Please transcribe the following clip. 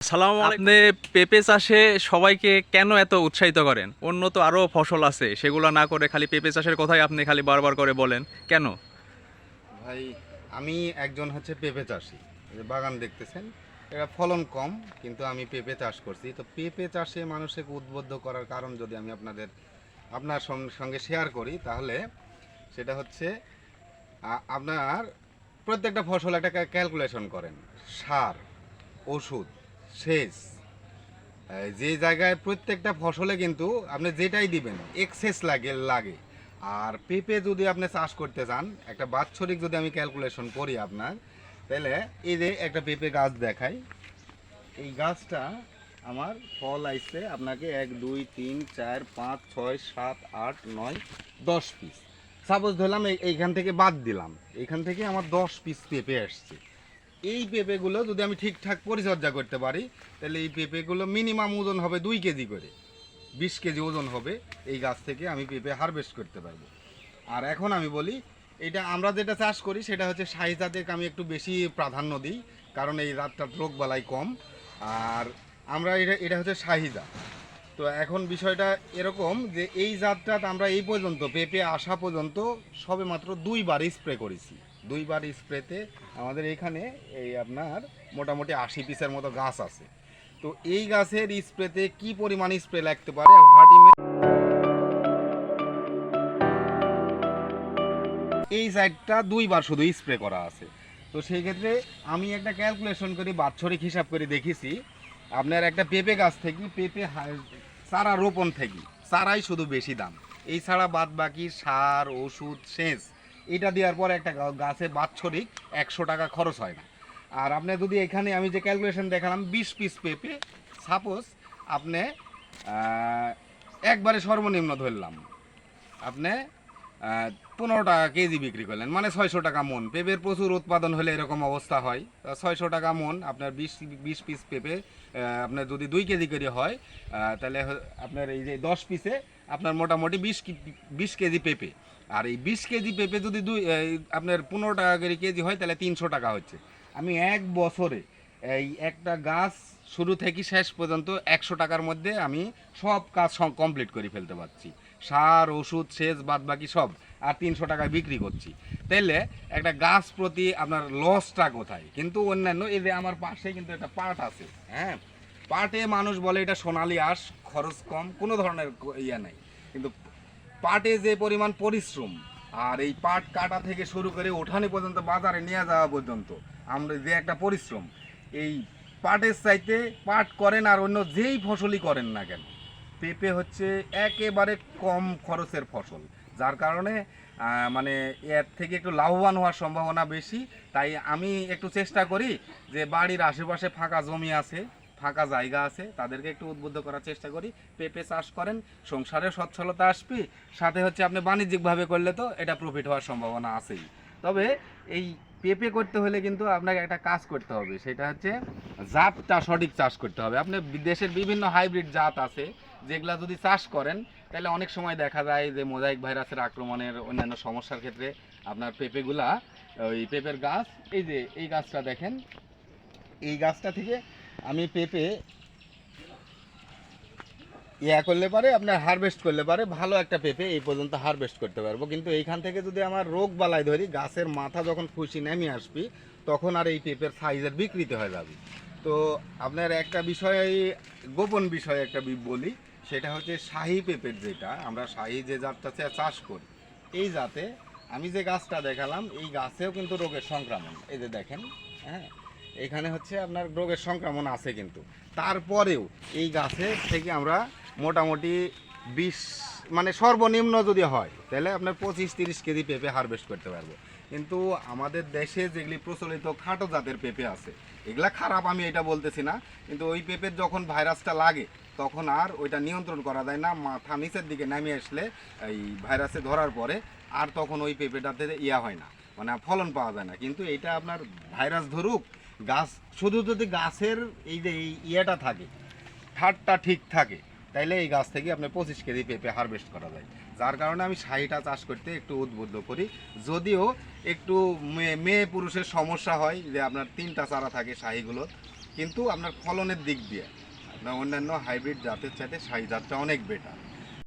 সালাম আপনি পেঁপে চাষে সবাইকে কেন এত উৎসাহিত করেন? অন্য তো আরও ফসল আছে সেগুলো না করে খালি পেঁপে চাষের কথাই আপনি খালি বারবার করে বলেন। কেন? ভাই আমি একজন হচ্ছে পেঁপে চাষি। বাগান দেখতেছেন এটা ফলন কম কিন্তু আমি পেঁপে চাষ করছি। তো পেঁপে চাষে মানুষকে উদ্বুদ্ধ করার কারণ যদি আমি আপনাদের আপনার সঙ্গে শেয়ার করি তাহলে সেটা হচ্ছে আপনার প্রত্যেকটা ফসল একটা ক্যালকুলেশন করেন। সার ওষুধ সেচ যে জায়গায় প্রত্যেকটা ফসলে কিন্তু আপনি যেটাই দিবেন এক্সেস লাগে লাগে। আর পেঁপে যদি আপনি চাষ করতে চান, একটা বাৎসরিক যদি আমি ক্যালকুলেশন করি আপনার, তাহলে এই যে একটা পেঁপে গাছ দেখাই, এই গাছটা আমার ফল আইছে আপনাকে এক, দুই, তিন, চার, পাঁচ, ছয়, সাত, আট, নয়, দশ পিস সাপোজ ধরলাম এই- এইখান থেকে বাদ দিলাম, এইখান থেকে আমার দশ পিস পেঁপে আসছে। এই পেঁপেগুলো যদি আমি ঠিকঠাক পরিচর্যা করতে পারি, তাহলে এই পেঁপেগুলো মিনিমাম ওজন হবে দুই কেজি করে। বিশ কেজি ওজন হবে এই গাছ থেকে আমি পেঁপে হারভেস্ট করতে পারব। আর এখন আমি বলি, এটা আমরা যেটা চাষ করি, সেটা হচ্ছে শাহি আমি একটু বেশি প্রাধান্য দিই, কারণ এই জাতটার রোগ বালাই কম। আর আমরা এটা এটা হচ্ছে শাহি তো এখন বিষয়টা এরকম যে এই জাতটা আমরা এই পর্যন্ত, পেঁপে আসা পর্যন্ত সবে মাত্র দুইবার স্প্রে করেছি। দুইবার স্প্রেতে আমাদের এখানে এই আপনার মোটামুটি আশি পিসের মতো গাছ আছে। তো এই গাছের স্প্রেতে কি পরিমাণ স্প্রে লাগতে পারে? এই সাইডটা দুইবার শুধু স্প্রে করা আছে। তো সেই ক্ষেত্রে আমি একটা ক্যালকুলেশন করি, বাৎসরিক হিসাব করে দেখেছি। আপনার একটা পেঁপে গাছ থেকে পেঁপে চারা রোপণ থেকে, চারাই শুধু বেশি দাম। এই ছাড়া বাদ বাকি সার, ওষুধ, সেচ এটা দেওয়ার পর একটা গাছে বাৎসরিক একশো টাকা খরচ হয় না। আর আপনি যদি এখানে, আমি যে ক্যালকুলেশন দেখালাম, বিশ পিস পেঁপে সাপোজ আপনি একবারে সর্বনিম্ন ধরলাম। আপনি পনেরো টাকা কেজি বিক্রি করলেন মানে ছয়শো টাকা মন। পেঁপের প্রচুর উৎপাদন হলে এরকম অবস্থা হয়। ছয়শো টাকা মন, আপনার বিশ বিশ পিস পেঁপে আপনার যদি দুই কেজি করে হয় তাহলে আপনার এই যে দশ পিসে আপনার মোটামুটি বিশ বিশ কেজি পেঁপে। আর এই বিশ কেজি পেঁপে যদি দুই আপনার পনেরো টাকা করে কেজি হয়, তাহলে তিনশো টাকা হচ্ছে। আমি এক বছরে এই একটা গাছ শুরু থেকে শেষ পর্যন্ত একশো টাকার মধ্যে আমি সব কাজ কমপ্লিট করে ফেলতে পারছি। সার, ওষুধ, সেচ বাদ বাকি সব, আর তিনশো টাকায় বিক্রি করছি। তাইলে একটা গাছ প্রতি আপনার লসটা কোথায়? কিন্তু অন্যান্য এই যে আমার পাশে কিন্তু একটা পাট আছে হ্যাঁ? পাটে মানুষ বলে এটা সোনালি আঁশ, খরচ কম, কোনো ধরনের ইয়ে নাই। কিন্তু পাটে যে পরিমাণ পরিশ্রম, আর এই পাট কাটা থেকে শুরু করে ওঠানি পর্যন্ত বাজারে নিয়ে যাওয়া পর্যন্ত, আমরা যে একটা পরিশ্রম, এই পাটের চাইতে পাট করেন আর অন্য যেই ফসলই করেন না কেন, পেঁপে হচ্ছে একেবারে কম খরচের ফসল, যার কারণে মানে এর থেকে একটু লাভবান হওয়ার সম্ভাবনা বেশি, তাই আমি একটু চেষ্টা করি যে বাড়ির আশেপাশে ফাঁকা জমি আছে ফাঁকা জায়গা আছে, তাদেরকে একটু উদ্বুদ্ধ করার চেষ্টা করি। পেঁপে চাষ করেন, সংসারে সচ্ছলতা আসবে, সাথে হচ্ছে আপনি বাণিজ্যিকভাবে করলে তো এটা প্রফিট হওয়ার সম্ভাবনা আছেই। তবে এই পেঁপে করতে হলে কিন্তু আপনাকে একটা কাজ করতে হবে, সেটা হচ্ছে জাতটা সঠিক চাষ করতে হবে। আপনি দেশের বিভিন্ন হাইব্রিড জাত আছে, যেগুলা যদি চাষ করেন, তাহলে অনেক সময় দেখা যায় যে মোজাইক ভাইরাসের আক্রমণের অন্যান্য সমস্যার ক্ষেত্রে আপনার পেঁপেগুলা, ওই পেঁপের গাছ, এই যে এই গাছটা দেখেন, এই গাছটা থেকে আমি পেঁপে ইয়া করলে পারে, আপনার হারভেস্ট করলে পারে, ভালো একটা পেঁপে এই পর্যন্ত হারভেস্ট করতে পারব। কিন্তু এইখান থেকে যদি আমার রোগ বালাই ধরি, গাছের মাথা যখন খুশি নেমে আসবি, তখন আর এই পেঁপের সাইজের বিকৃতি হয়ে যাবে। তো আপনার একটা বিষয়, গোপন বিষয় একটা বলি, সেটা হচ্ছে শাহি পেঁপের যেটা, আমরা শাহি যে জাতটা চাষ করি, এই জাতে আমি যে গাছটা দেখালাম, এই গাছেও কিন্তু রোগের সংক্রমণ। এই যে দেখেন হ্যাঁ এখানে হচ্ছে আপনার রোগের সংক্রমণ আছে কিন্তু। তারপরেও এই গাছে থেকে আমরা মোটামুটি বিশ মানে সর্বনিম্ন যদি হয়, তাহলে আপনার পঁচিশ তিরিশ কেজি পেঁপে হারভেস্ট করতে পারব। কিন্তু আমাদের দেশে যেগুলি প্রচলিত খাটো জাতের পেঁপে আছে, এগুলা খারাপ আমি এটা বলতেছি না, কিন্তু ওই পেঁপের যখন ভাইরাসটা লাগে, তখন আর ওইটা নিয়ন্ত্রণ করা যায় না, মাথা নিচের দিকে নামে আসলে এই ভাইরাসে ধরার পরে আর তখন ওই পেঁপেটাতে ইয়া হয় না মানে ফলন পাওয়া যায় না। কিন্তু এটা আপনার ভাইরাস ধরুক গাছ, শুধু যদি গাছের এই যে এই ইয়েটা থাকে, ঠাটটা ঠিক থাকে, তাইলে এই গাছ থেকে আপনি পঁচিশ কেজি পেঁপে হারভেস্ট করা যায়। যার কারণে আমি শাহিটা চাষ করতে একটু উদ্বুদ্ধ করি। যদিও একটু মেয়ে পুরুষের সমস্যা হয় যে আপনার তিনটা চারা থাকে শাহিগুলো কিন্তু আপনার ফলনের দিক দিয়ে, আপনার অন্যান্য হাইব্রিড জাতের চাইতে সাই জাতটা অনেক বেটার